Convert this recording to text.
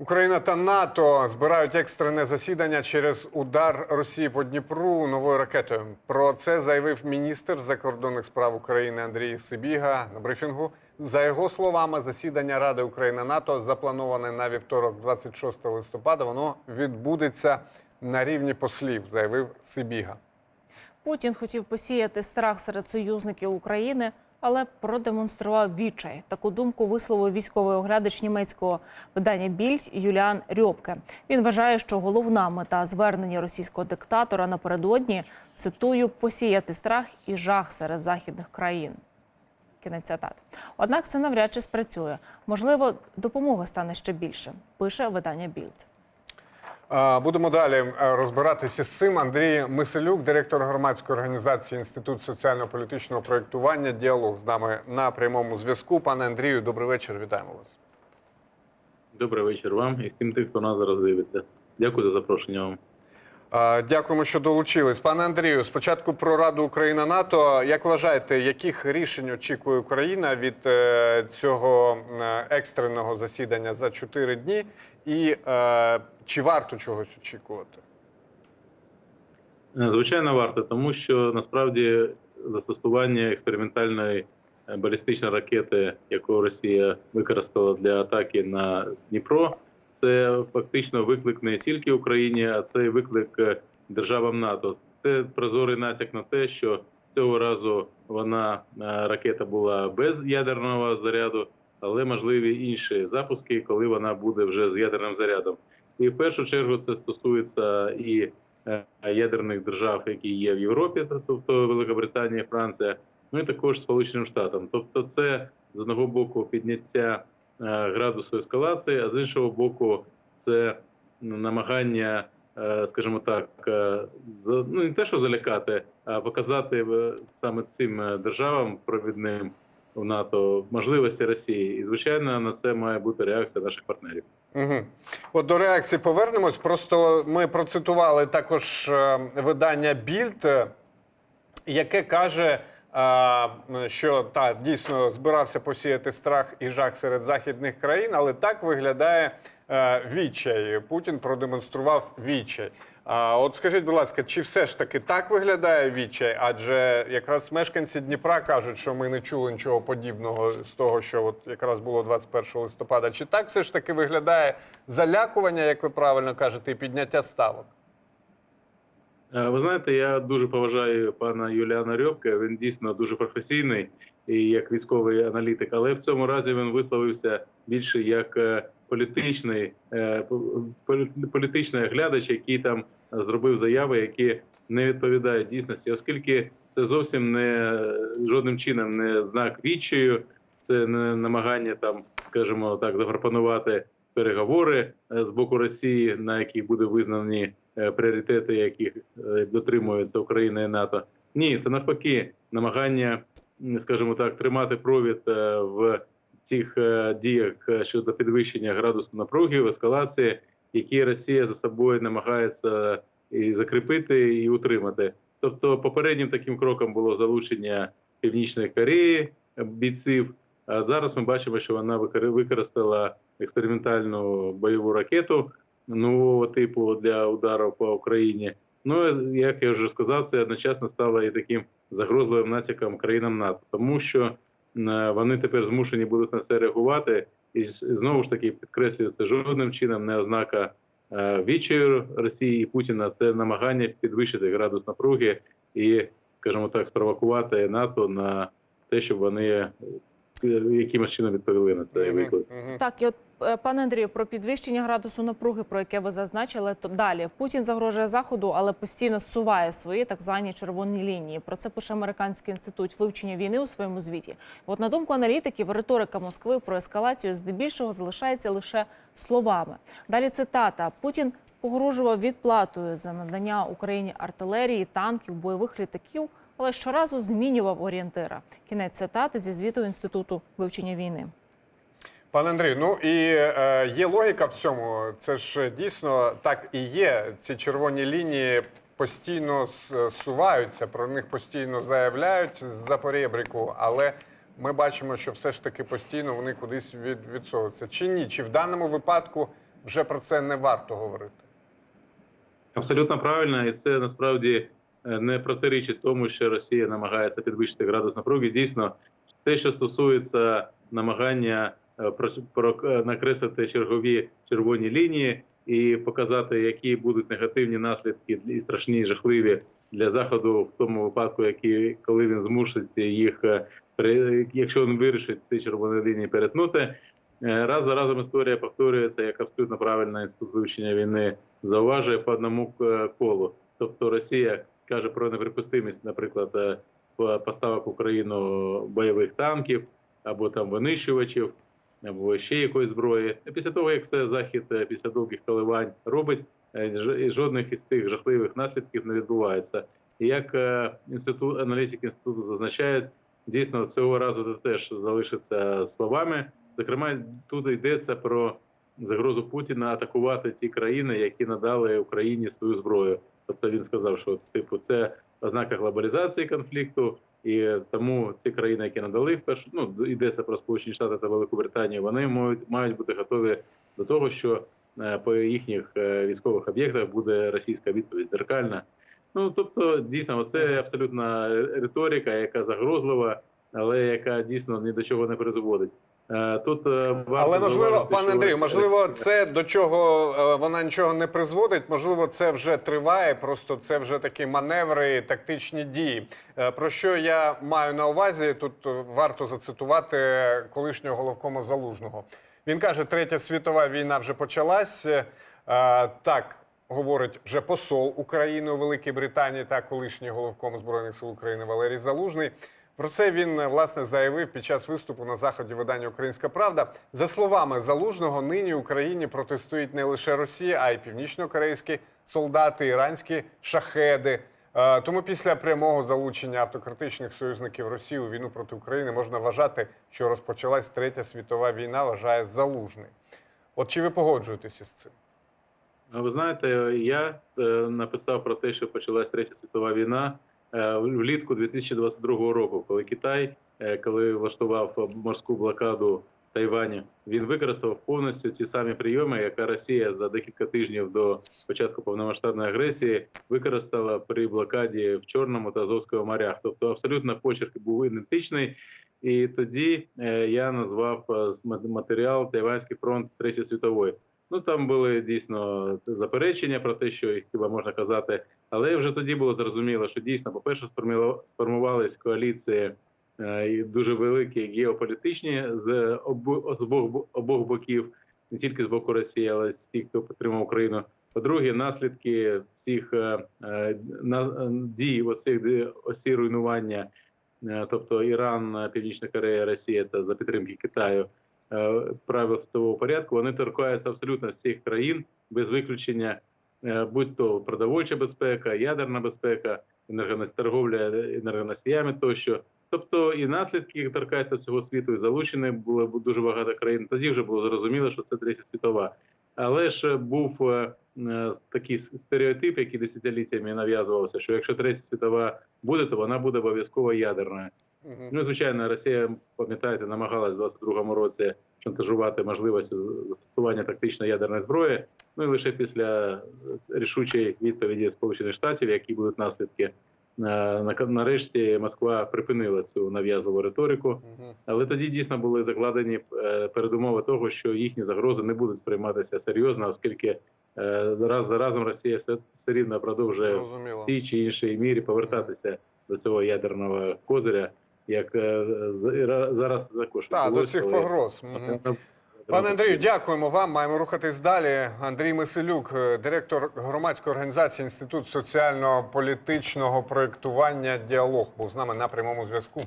Україна та НАТО збирають екстрене засідання через удар Росії по Дніпру новою ракетою. Про це заявив міністр закордонних справ України Андрій Сибіга на брифінгу. За його словами, засідання Ради Україна НАТО заплановане на вівторок, 26 листопада. Воно відбудеться на рівні послів, заявив Сибіга. Путін хотів посіяти страх серед союзників України, але продемонстрував відчай. Таку думку висловив військовий оглядач німецького видання Більд Юліан Рьопке. Він вважає, що головна мета звернення російського диктатора напередодні цитую посіяти страх і жах серед західних країн. Кінець цитати. Однак це навряд чи спрацює. Можливо, допомоги стане ще більше. Пише видання Більд. Будемо далі е, розбиратися з цим. Андрій Миселюк, директор громадської організації Інститут соціально-політичного проєктування Діалог з нами на прямому зв'язку. Пане Андрію, добрий вечір. Вітаємо вас. Добрий вечір вам і всім тим, хто нас зараз дивиться. Дякую за запрошення вам. Дякуємо, що долучились. Пане Андрію, спочатку про Раду Україна НАТО. Як вважаєте, яких рішень очікує Україна від е, цього е, екстреного засідання за чотири дні? І е, чи варто чогось очікувати? Звичайно, варто, тому що насправді застосування експериментальної балістичної ракети, яку Росія використала для атаки на Дніпро, це фактично виклик не тільки Україні, а це виклик е, державам НАТО. Це прозорий натяк на те, що цього разу вона е, ракета була без ядерного заряду, але можливі інші запуски, коли вона буде вже з ядерним зарядом. І в першу чергу це стосується і е, ядерних держав, які є в Європі, тобто Великобританія, Франція, ну і також Сполученим Штатам. Тобто, це з одного боку підняття градусу ескалації, а з іншого боку, це намагання, е, скажімо так, е, ну не те, що залякати, а показати е, саме цим е, державам провідним в НАТО можливості Росії. І звичайно на це має бути реакція наших партнерів. Угу. От до реакції повернемось. Просто ми процитували також е, видання Більд, е, яке каже, е, що та дійсно збирався посіяти страх і жах серед західних країн, але так виглядає е, відчай. Путін продемонстрував відчай. А от скажіть, будь ласка, чи все ж таки так виглядає відчай? Адже якраз мешканці Дніпра кажуть, що ми не чули нічого подібного з того, що от якраз було 21 листопада. Чи так все ж таки виглядає залякування, як ви правильно кажете, і підняття ставок? Е, Ви знаєте, я дуже поважаю пана Юліана Рьобка. Він дійсно дуже професійний і як військовий аналітик, але в цьому разі він висловився більше як е, політичний е, політичний глядач, який там зробив заяви, які не відповідають дійсності, оскільки це зовсім не жодним чином не знак відчаю, це не намагання там, скажімо так, запропонувати переговори з боку Росії, на яких буде визнані пріоритети, яких е, дотримуються Україна і НАТО. Ні, це навпаки намагання, скажімо так, тримати провід е, в цих е, діях е, щодо підвищення градусу напруги, в ескалації, які Росія за собою намагається і закріпити і утримати. Тобто, попереднім таким кроком було залучення Північної Кореї е, бійців. А зараз ми бачимо, що вона викори- використала експериментальну бойову ракету нового типу для удару по Україні. Ну як я вже сказав, це одночасно стало і таким загрозливим натяком країнам НАТО, тому що е, вони тепер змушені будуть на це реагувати, і знову ж таки підкреслюю, це жодним чином не ознака е, відчаю Росії і Путіна. Це намагання підвищити градус напруги і, скажімо так, спровокувати НАТО на те, щоб вони якимось чином відповіли на цей виклик. Так, і от е, пане Андрію, про підвищення градусу напруги, про яке ви зазначили, то далі Путін загрожує заходу, але постійно зсуває свої так звані червоні лінії. Про це пише американський інститут вивчення війни у своєму звіті. От на думку аналітиків, риторика Москви про ескалацію здебільшого залишається лише словами. Далі цитата: Путін погрожував відплатою за надання Україні артилерії, танків, бойових літаків. Але щоразу змінював орієнтира. Кінець цитати зі звіту інституту вивчення війни. Пане Андрію, ну і е, є логіка в цьому. Це ж дійсно так і є. Ці червоні лінії постійно суваються, про них постійно заявляють з-за поребрику, але ми бачимо, що все ж таки постійно вони кудись від, відсовуються. Чи ні? Чи в даному випадку вже про це не варто говорити? Абсолютно правильно, і це насправді е, не протирічить тому, що Росія намагається підвищити градус напруги. Дійсно, те, що стосується намагання е, е, накреслити чергові червоні лінії і показати, які будуть негативні наслідки і страшні, і жахливі для заходу в тому випадку, які коли він змусить їх, е, якщо він вирішить ці червоні лінії перетнути. Е, Раз за разом історія повторюється, як абсолютно правильно інститут вивчення війни зауважує по одному е, колу. Тобто Росія каже про неприпустимість, наприклад, е, поставок Україну бойових танків або там винищувачів, або ще якоїсь зброї. Після того, як це захід е, після довгих коливань робить, е, жодних із тих жахливих наслідків не відбувається. Як інститут аналітики інституту зазначають, дійсно цього разу це теж залишиться словами. Зокрема, тут йдеться про загрозу Путіна атакувати ті країни, які надали Україні свою зброю. Тобто він сказав, що типу це ознака глобалізації конфлікту, і тому ці країни, які надали вперше, ну йдеться про Сполучені Штати та Велику Британію, вони мають мають бути готові до того, що е, по їхніх е, військових об'єктах буде російська відповідь дзеркальна. Ну тобто, дійсно, це абсолютна риторика, яка загрозлива, але яка дійсно ні до чого не призводить. Е, Тут е, Але можливо, пане Андрію, ось- можливо, це до чого е, вона нічого не призводить. Можливо, це вже триває. Просто це вже такі маневри, тактичні дії. Е, Про що я маю на увазі? Тут е, варто зацитувати колишнього головкому залужного. Він каже: Третя світова війна вже почалась. Е, Так говорить вже посол України у Великій Британії та колишній головком збройних сил України Валерій Залужний. Про це він е, власне заявив під час виступу на заході видання Українська Правда. За словами залужного, нині Україні протестують не лише Росія, а й північно-корейські солдати, іранські шахеди. Е, Тому після прямого залучення автократичних союзників Росії у війну проти України можна вважати, що розпочалась третя світова війна, вважає залужний. От чи ви погоджуєтеся з цим? Ви знаєте, я е, написав про те, що почалась третя світова війна влітку 2022 року, коли Китай, е, коли влаштував морську блокаду Тайвані, він використав повністю ті самі прийоми, яка Росія за декілька тижнів до початку повномасштабної агресії використала при блокаді в Чорному та Азовському морях. Тобто абсолютно почерк був ідентичний. І тоді е, я назвав е, матеріал Тайванський фронт Третьої світової. Ну там були дійсно заперечення про те, що їх хіба можна казати, але вже тоді було зрозуміло, що дійсно, по-перше, сформувались коаліції е, і дуже великі геополітичні з обох обох боків, не тільки з боку Росії, але з тих, хто підтримав Україну. По-друге, наслідки всіх е, е, дій оцих осі руйнування, тобто Іран, Північна Корея, Росія та за підтримки Китаю правил світового порядку, вони торкаються абсолютно всіх країн без виключення, будь то продовольча безпека, ядерна безпека, торговля енергоносіями тощо. Тобто і наслідки торкаються всього світу, і залучені було дуже багато країн. Тоді вже було зрозуміло, що це третя світова. Але ж був е, е, такий стереотип, який десятиліттями нав'язувався, що якщо третя світова буде, то вона буде обов'язково ядерною. Ну, звичайно, Росія, пам'ятаєте, намагалась в 22-му році шантажувати можливістю застосування тактичної ядерної зброї. Ну і лише після е, рішучої відповіді Сполучених Штатів, які будуть наслідки, е, на- нарешті Москва припинила цю нав'язливу риторику. Але тоді дійсно були закладені е, передумови того, що їхні загрози не будуть сприйматися серйозно, оскільки раз за разом Росія все, все рівно продовжує в тій чи іншій мірі повертатися до цього ядерного козиря, як зараз ра- зараз також Так, до цих погроз. Пане Андрію, дякуємо вам. Маємо рухатись далі. Андрій Миселюк, е, директор громадської організації Інститут соціально-політичного проєктування Діалог, був з нами на прямому зв'язку.